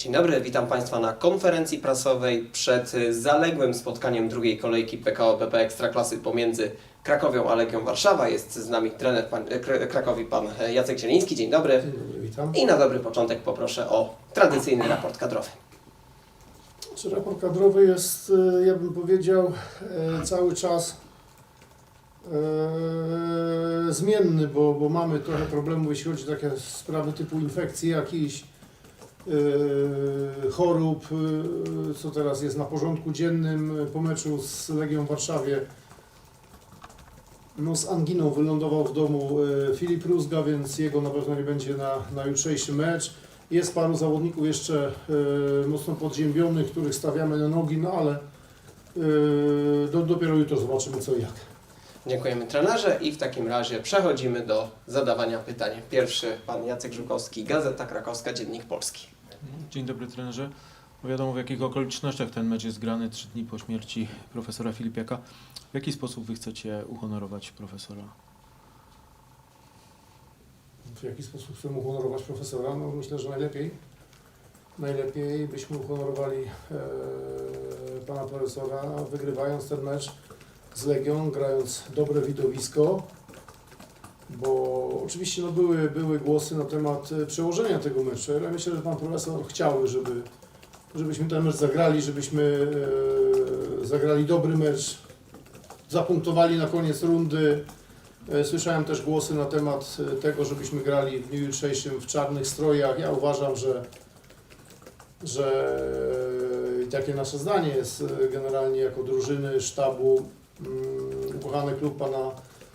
Dzień dobry, witam Państwa na konferencji prasowej przed zaległym spotkaniem drugiej kolejki PKO BP Ekstraklasy pomiędzy Krakowią a Legią Warszawa. Jest z nami trener pan, e, Kra- Krakowi, pan e, Jacek Zieliński. Dzień dobry. Dzień dobry, witam. I na dobry początek poproszę o tradycyjny raport kadrowy. Czy raport kadrowy jest, e, ja bym powiedział, cały czas zmienny, bo, bo mamy trochę problemów, jeśli chodzi o takie sprawy typu infekcji jakichś, e, chorób, e, co teraz jest na porządku dziennym po meczu z Legią Warszawie. No, z anginą wylądował w domu e, Filip Rózga, więc jego na pewno nie będzie na, na jutrzejszy mecz. Jest paru zawodników jeszcze mocno podziębionych, których stawiamy na nogi, no ale do, dopiero jutro zobaczymy co i jak. Dziękujemy trenerze i w takim razie przechodzimy do zadawania pytań. Pierwszy pan Jacek Żukowski, Gazeta Krakowska, Dziennik Polski. Dzień dobry trenerze. Wiadomo w jakich okolicznościach ten mecz jest grany trzy dni po śmierci profesora Filipiaka. W jaki sposób wy chcecie uhonorować profesora? W jaki sposób chcemy uhonorować profesora? No myślę, że najlepiej. Najlepiej byśmy uhonorowali e, pana profesora, wygrywając ten mecz z Legią, grając dobre widowisko. Bo oczywiście no, były, były głosy na temat e, przełożenia tego meczu, ale myślę, że pan profesor chciałby, żeby, żebyśmy ten mecz zagrali, żebyśmy e, zagrali dobry mecz, zapunktowali na koniec rundy. E, Słyszałem też głosy na temat e, tego, żebyśmy grali w dniu jutrzejszym w czarnych strojach. Ja uważam, że, że e, takie nasze zdanie jest e, generalnie jako drużyny, sztabu, mm, ukochany klub pana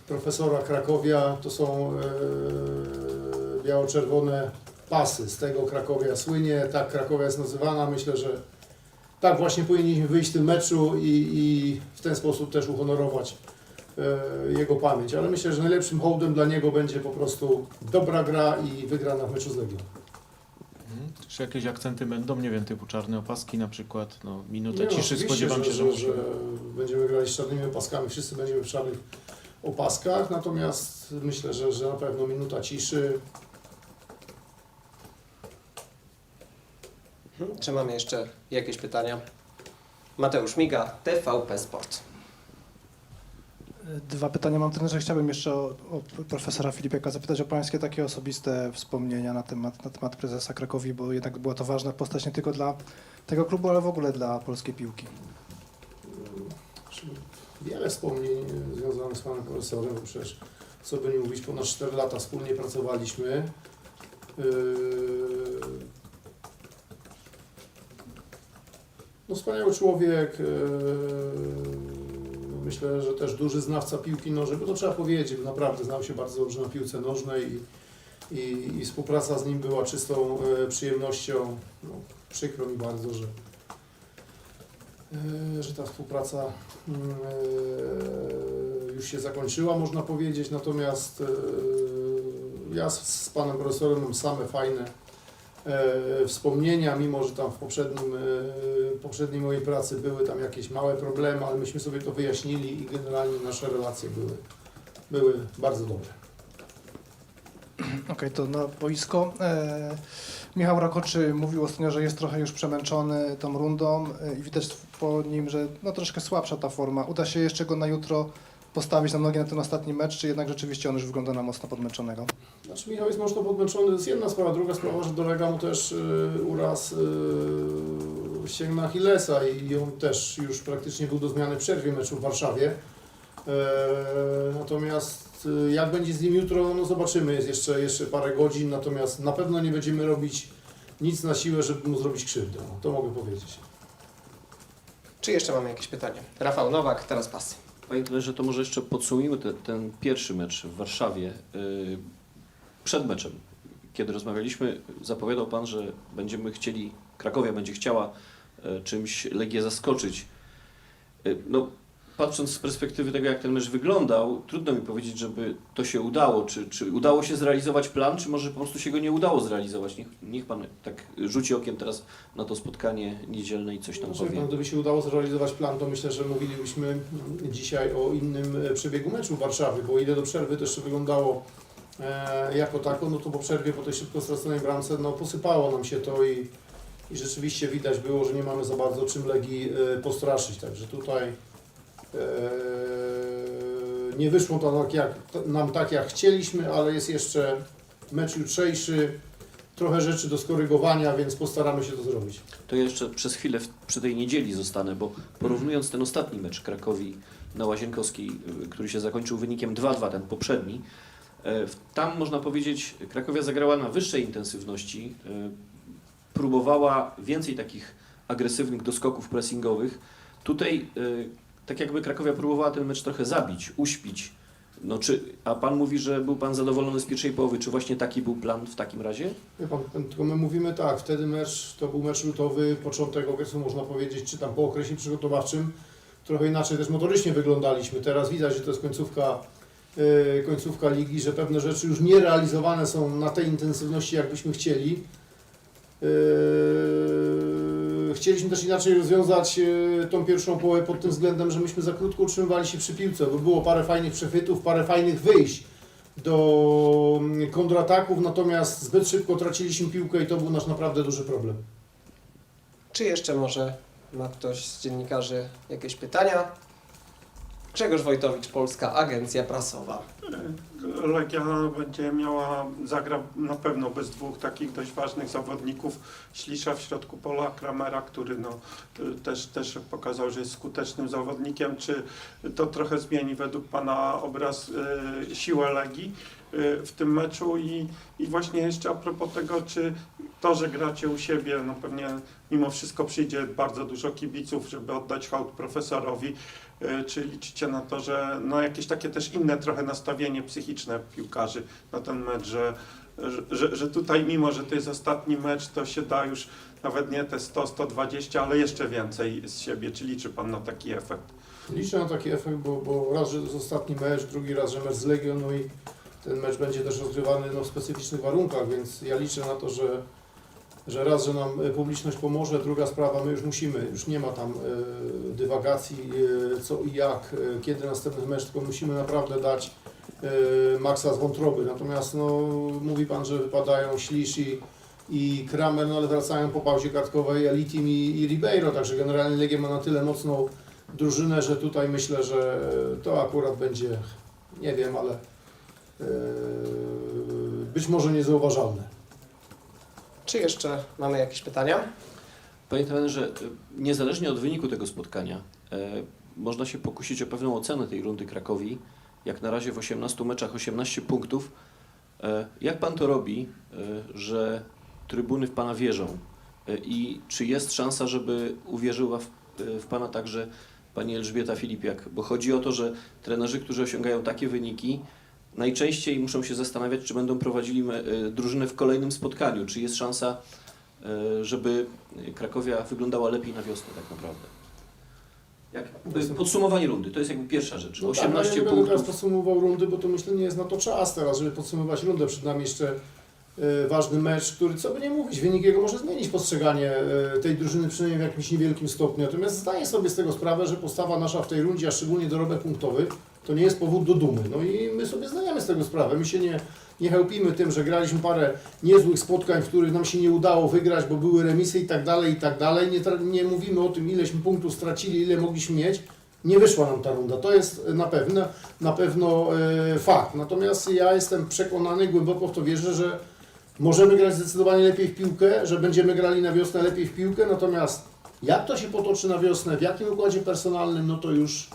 profesora Krakowia, to są e, biało-czerwone pasy. Z tego Krakowia słynie, tak Krakowia jest nazywana. Myślę, że tak właśnie powinniśmy wyjść w tym meczu i, i w ten sposób też uhonorować e, jego pamięć, ale myślę, że najlepszym hołdem dla niego będzie po prostu dobra gra i wygrana w meczu z Legią. Mhm. Czy jakieś akcenty będą, nie wiem, typu czarne opaski na przykład, no minutę Nie, ciszy spodziewam się, że, że, że będziemy grali z czarnymi opaskami, wszyscy będziemy w czarnych opaskach, natomiast myślę, że, że na pewno minuta ciszy. Mhm. Czy mamy jeszcze jakieś pytania? Mateusz Miga, TVP Sport. Dwa pytania mam trenerze. Chciałbym jeszcze o, o profesora Filipiaka zapytać o pańskie takie osobiste wspomnienia na temat, na temat prezesa Krakowi, bo jednak była to ważna postać nie tylko dla tego klubu, ale w ogóle dla polskiej piłki. Wiele wspomnień związanych z panem profesorem, bo przecież co by nie mówić, ponad 4 lata wspólnie pracowaliśmy. Yy, No wspaniały człowiek, yy, myślę, że też duży znawca piłki nożnej, bo to trzeba powiedzieć, naprawdę znał się bardzo dobrze na piłce nożnej i, i, i współpraca z nim była czystą e, przyjemnością. No, przykro mi bardzo, że, że ta współpraca e, już się zakończyła, można powiedzieć, natomiast e, ja z, panem profesorem mam same fajne e, wspomnienia, mimo że tam w poprzednim, e, poprzedniej mojej pracy były tam jakieś małe problemy, ale myśmy sobie to wyjaśnili i generalnie nasze relacje były, były bardzo dobre. Okej, to na boisko. Michał Rakoczy mówił ostatnio, że jest trochę już przemęczony tą rundą e, i widać po nim, że no, troszkę słabsza ta forma. Uda się jeszcze go na jutro postawić na nogi na ten ostatni mecz, czy jednak rzeczywiście on już wygląda na mocno podmęczonego? Znaczy Michał jest mocno podmęczony, to jest jedna sprawa, druga sprawa, że dolega mu też y, uraz y, ścięgna Achillesa i on też już praktycznie był do zmiany w przerwie meczu w Warszawie. E, natomiast jak będzie z nim jutro, no zobaczymy, jest jeszcze, jeszcze parę godzin, natomiast na pewno nie będziemy robić nic na siłę, żeby mu zrobić krzywdę, no, to mogę powiedzieć. Czy jeszcze mamy jakieś pytania? Rafał Nowak, teraz pasy. Panie trenerze, to może jeszcze podsumujmy te, ten pierwszy mecz w Warszawie. Yy, Przed meczem, kiedy rozmawialiśmy, zapowiadał Pan, że będziemy chcieli, Krakowia będzie chciała e, czymś Legię zaskoczyć. Yy, No, patrząc z perspektywy tego, jak ten mecz wyglądał, trudno mi powiedzieć, żeby to się udało. Czy, czy udało się zrealizować plan, czy może po prostu się go nie udało zrealizować? Niech, niech Pan tak rzuci okiem teraz na to spotkanie niedzielne i coś tam Znaczy, powie. gdyby się udało zrealizować plan, to myślę, że mówilibyśmy dzisiaj o innym e, przebiegu meczu w Warszawie, bo ile do przerwy jeszcze wyglądało e, jako tako, no to po przerwie, po tej szybko straconej bramce, no posypało nam się to i, i rzeczywiście widać było, że nie mamy za bardzo czym Legii e, postraszyć, także tutaj nie wyszło to tak jak, nam tak jak chcieliśmy, ale jest jeszcze mecz jutrzejszy, trochę rzeczy do skorygowania, więc postaramy się to zrobić. To jeszcze przez chwilę przy tej niedzieli zostanę, bo porównując ten ostatni mecz Krakowi na Łazienkowskiej, y, który się zakończył wynikiem 2-2, ten poprzedni, e, tam można powiedzieć, Krakowia zagrała na wyższej intensywności, e, próbowała więcej takich agresywnych doskoków pressingowych. Tutaj e, tak jakby Krakowia próbowała ten mecz trochę zabić, uśpić. No, czy, a Pan mówi, że był Pan zadowolony z pierwszej połowy. Czy właśnie taki był plan w takim razie? Wie pan, tylko my mówimy tak, wtedy mecz, to był mecz lutowy, początek okresu można powiedzieć, czy tam po okresie przygotowawczym, trochę inaczej też motorycznie wyglądaliśmy. Teraz widać, że to jest końcówka, yy, końcówka ligi, że pewne rzeczy już nie realizowane są na tej intensywności, jakbyśmy chcieli. Yy, chcieliśmy też inaczej rozwiązać yy, tą pierwszą połowę pod tym względem, że myśmy za krótko utrzymywali się przy piłce, bo było parę fajnych przechwytów, parę fajnych wyjść do mm, kontrataków, natomiast zbyt szybko traciliśmy piłkę i to był nasz naprawdę duży problem. Czy jeszcze może ma ktoś z dziennikarzy jakieś pytania? Grzegorz Wojtowicz, Polska Agencja Prasowa. Legia będzie miała, zagra na pewno bez dwóch takich dość ważnych zawodników. Ślisza w środku pola, Kramera, który no, też, też pokazał, że jest skutecznym zawodnikiem. Czy to trochę zmieni według Pana obraz y, siłę Legii y, w tym meczu? I, I właśnie jeszcze a propos tego, czy to, że gracie u siebie, no pewnie mimo wszystko przyjdzie bardzo dużo kibiców, żeby oddać hołd profesorowi. Y, Czy liczycie na to, że no jakieś takie też inne trochę nastawienie psychiczne piłkarzy na ten mecz, że, że- że, tutaj mimo, że to jest ostatni mecz, to się da już nawet nie te 100-120, ale jeszcze więcej z siebie. Czy liczy Pan na taki efekt? Liczę na taki efekt, bo, bo raz, że to jest ostatni mecz, drugi raz, że mecz z Legią, no i ten mecz będzie też rozgrywany no, w specyficznych warunkach, więc ja liczę na to, że, że raz, że nam e, publiczność pomoże, druga sprawa, my już musimy, już nie ma tam e, dywagacji e, co i jak, kiedy następny mecz, tylko musimy naprawdę dać maksa z wątroby. Natomiast no, mówi Pan, że wypadają Ślisz i, i Kramer, no ale wracają po pauzie kartkowej Elitim i, i Ribeiro, także generalnie Legia ma na tyle mocną drużynę, że tutaj myślę, że to akurat będzie, nie wiem, ale e, być może niezauważalne. Czy jeszcze mamy jakieś pytania? Panie trenerze, y, niezależnie od wyniku tego spotkania, e, można się pokusić o pewną ocenę tej rundy Krakowi. Jak na razie w 18 meczach 18 punktów. E, jak pan to robi, e, że trybuny w pana wierzą? E, I czy jest szansa, żeby uwierzyła w, e, w pana także pani Elżbieta Filipiak? Bo chodzi o to, że trenerzy, którzy osiągają takie wyniki, najczęściej muszą się zastanawiać, czy będą prowadzili e, drużynę w kolejnym spotkaniu. Czy jest szansa, e, żeby Krakowia wyglądała lepiej na wiosnę tak naprawdę. Jak, podsumowanie rundy, to jest jakby pierwsza rzecz. No 18 tak, ale ja nie będę teraz punktów. podsumował rundy, bo to myślę nie jest na to czas teraz, żeby podsumować rundę. Przed nami jeszcze e, ważny mecz, który, co by nie mówić, wynik jego może zmienić postrzeganie e, tej drużyny przynajmniej w jakimś niewielkim stopniu. Natomiast zdaję sobie z tego sprawę, że postawa nasza w tej rundzie, a szczególnie dorobek punktowy, to nie jest powód do dumy. No i my sobie zdajemy z tego sprawę. My się nie, nie chełpimy tym, że graliśmy parę niezłych spotkań, w których nam się nie udało wygrać, bo były remisy i tak dalej, i tak dalej. Nie, nie mówimy o tym, ileśmy punktów stracili, ile mogliśmy mieć. Nie wyszła nam ta runda. To jest na pewno, na pewno e, fakt. Natomiast ja jestem przekonany, głęboko w to wierzę, że możemy grać zdecydowanie lepiej w piłkę, że będziemy grali na wiosnę lepiej w piłkę. Natomiast jak to się potoczy na wiosnę, w jakim układzie personalnym, no to już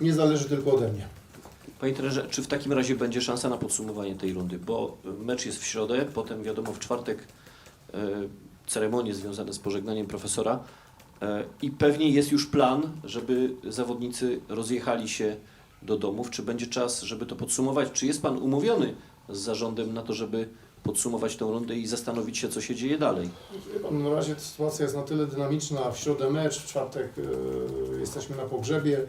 nie zależy tylko ode mnie. Panie trenerze, czy w takim razie będzie szansa na podsumowanie tej rundy? Bo y, mecz jest w środę, potem wiadomo w czwartek e, ceremonie związane z pożegnaniem profesora e, i pewnie jest już plan, żeby zawodnicy rozjechali się do domów. Czy będzie czas, żeby to podsumować? Czy jest Pan umówiony z zarządem na to, żeby podsumować tą rundę i zastanowić się, co się dzieje dalej? Wie pan, na razie sytuacja jest na tyle dynamiczna. W środę mecz, w czwartek e, jesteśmy na pogrzebie,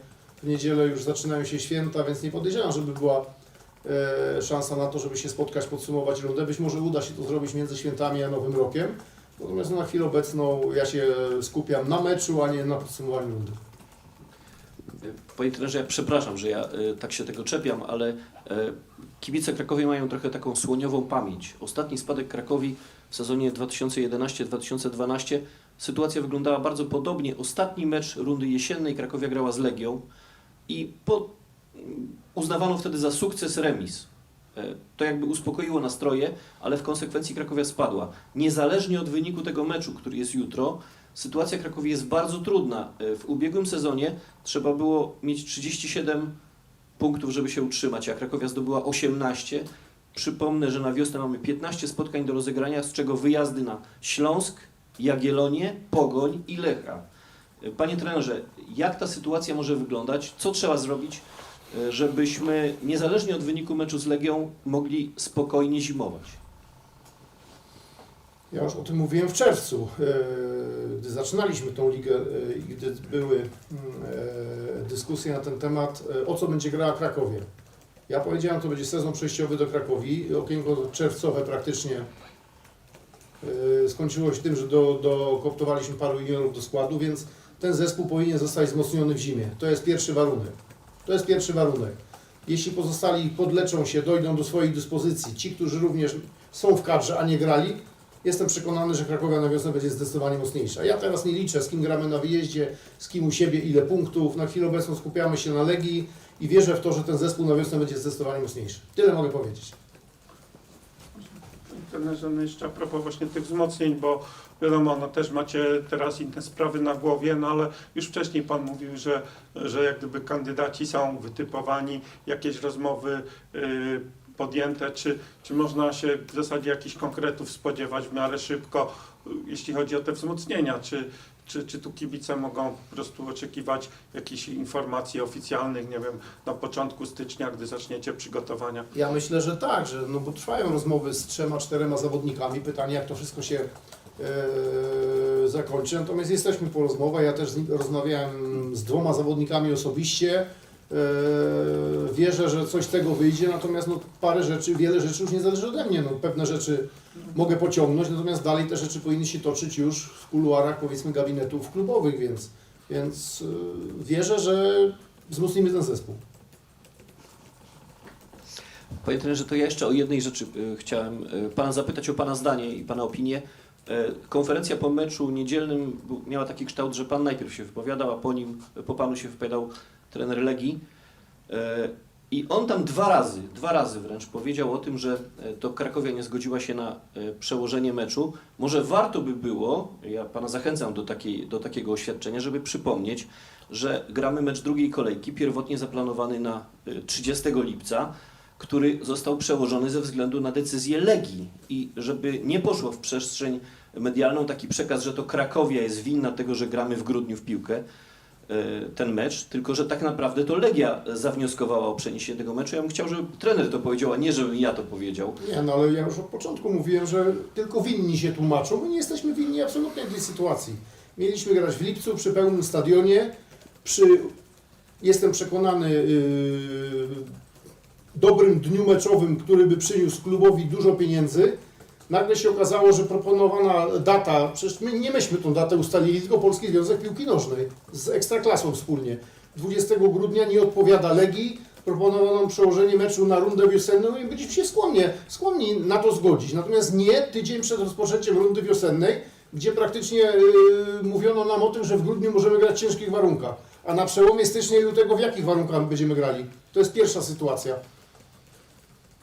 w niedzielę już zaczynają się święta, więc nie podejrzewam, żeby była e, szansa na to, żeby się spotkać, podsumować rundę. Być może uda się to zrobić między świętami a Nowym Rokiem. Natomiast na chwilę obecną ja się skupiam na meczu, a nie na podsumowaniu rundy. Panie trenerze, ja przepraszam, że ja e, tak się tego czepiam, ale e, kibice Krakowie mają trochę taką słoniową pamięć. Ostatni spadek Krakowi w sezonie 2011-2012 sytuacja wyglądała bardzo podobnie. Ostatni mecz rundy jesiennej Krakowia grała z Legią i po, uznawano wtedy za sukces remis. E, To jakby uspokoiło nastroje, ale w konsekwencji Krakowia spadła. Niezależnie od wyniku tego meczu, który jest jutro, sytuacja Krakowi jest bardzo trudna. E, W ubiegłym sezonie trzeba było mieć 37 punktów, żeby się utrzymać, a Krakowia zdobyła 18. Przypomnę, że na wiosnę mamy 15 spotkań do rozegrania, z czego wyjazdy na Śląsk, Jagiellonię, Pogoń i Lecha. Panie trenerze, jak ta sytuacja może wyglądać? Co trzeba zrobić, e, żebyśmy niezależnie od wyniku meczu z Legią mogli spokojnie zimować? Ja już o tym mówiłem w czerwcu, e, gdy zaczynaliśmy tą ligę e, i gdy były mm, e, dyskusje na ten temat, o co będzie grała Krakowie. Ja powiedziałem, to będzie sezon przejściowy do Krakowi. Okienko czerwcowe praktycznie skończyło się tym, że do, dokoptowaliśmy paru juniorów do składu, więc ten zespół powinien zostać wzmocniony w zimie. To jest pierwszy warunek. To jest pierwszy warunek. Jeśli pozostali podleczą się, dojdą do swojej dyspozycji, ci, którzy również są w kadrze, a nie grali, Jestem przekonany, że Krakowia na wiosnę będzie zdecydowanie mocniejsza. Ja teraz nie liczę, z kim gramy na wyjeździe, z kim u siebie, ile punktów. Na chwilę obecną skupiamy się na Legii i wierzę w to, że ten zespół na wiosnę będzie zdecydowanie mocniejszy. Tyle mogę powiedzieć. No jeszcze a propos właśnie tych wzmocnień, bo wiadomo, no też macie teraz inne sprawy na głowie, no ale już wcześniej Pan mówił, że, że jak gdyby kandydaci są wytypowani, jakieś rozmowy y, podjęte, czy, czy można się w zasadzie jakichś konkretów spodziewać w miarę szybko, jeśli chodzi o te wzmocnienia, czy, czy, czy tu kibice mogą po prostu oczekiwać jakichś informacji oficjalnych, nie wiem, na początku stycznia, gdy zaczniecie przygotowania? Ja myślę, że tak, że no bo trwają rozmowy z trzema, czterema zawodnikami. Pytanie, jak to wszystko się e, zakończy. Natomiast jesteśmy po rozmowach. Ja też z, rozmawiałem z dwoma zawodnikami osobiście. E, wierzę, że coś z tego wyjdzie, natomiast no, parę rzeczy, wiele rzeczy już nie zależy ode mnie. No, pewne rzeczy mogę pociągnąć, natomiast dalej te rzeczy powinny się toczyć już w kuluarach, powiedzmy, gabinetów klubowych, więc, więc e, wierzę, że wzmocnimy ten zespół. Panie trenerze, to ja jeszcze o jednej rzeczy e, chciałem Pana zapytać o Pana zdanie i Pana opinię. Konferencja po meczu niedzielnym miała taki kształt, że Pan najpierw się wypowiadał, a po nim, po Panu się wypowiadał trener Legii. E, I on tam dwa razy, dwa razy wręcz powiedział o tym, że e, to Krakowia nie zgodziła się na e, przełożenie meczu. Może warto by było, ja Pana zachęcam do, takiej, do takiego oświadczenia, żeby przypomnieć, że gramy mecz drugiej kolejki, pierwotnie zaplanowany na e, 30 lipca który został przełożony ze względu na decyzję Legii i żeby nie poszło w przestrzeń medialną taki przekaz, że to Krakowia jest winna tego, że gramy w grudniu w piłkę e, ten mecz, tylko że tak naprawdę to Legia zawnioskowała o przeniesienie tego meczu. Ja bym chciał, żeby trener to powiedział, a nie żebym ja to powiedział. Nie, no ale ja już od początku mówiłem, że tylko winni się tłumaczą. My nie jesteśmy winni absolutnie tej sytuacji. Mieliśmy grać w lipcu przy pełnym stadionie, przy, jestem przekonany, yy, dobrym dniu meczowym, który by przyniósł klubowi dużo pieniędzy. Nagle się okazało, że proponowana data, przecież my nie myśmy tą datę ustalili, tylko Polski Związek Piłki Nożnej z Ekstraklasą wspólnie. 20 grudnia nie odpowiada Legii, proponowano przełożenie meczu na rundę wiosenną i byliśmy się skłonni, skłonni na to zgodzić. Natomiast nie tydzień przed rozpoczęciem rundy wiosennej, gdzie praktycznie yy, mówiono nam o tym, że w grudniu możemy grać w ciężkich warunkach. A na przełomie stycznia i lutego w jakich warunkach będziemy grali? To jest pierwsza sytuacja.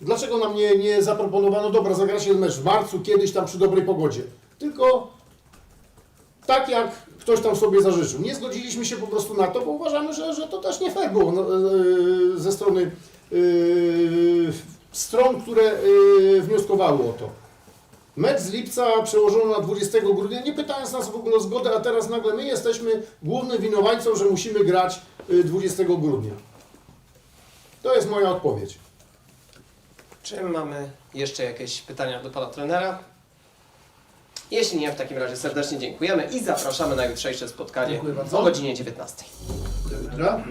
Dlaczego nam nie, nie zaproponowano, dobra, zagracie ten mecz w marcu, kiedyś tam przy dobrej pogodzie? Tylko tak jak ktoś tam sobie zażyczył. Nie zgodziliśmy się po prostu na to, bo uważamy, że, że to też nie fair było no, yy, ze strony yy, stron, które yy, wnioskowały o to. Mecz z lipca przełożono na 20 grudnia, nie pytając nas w ogóle o zgodę, a teraz nagle my jesteśmy głównym winowajcą, że musimy grać yy, 20 grudnia. To jest moja odpowiedź. Czy mamy jeszcze jakieś pytania do pana trenera? Jeśli nie, w takim razie serdecznie dziękujemy i zapraszamy na jutrzejsze spotkanie o godzinie 19. Do jutra.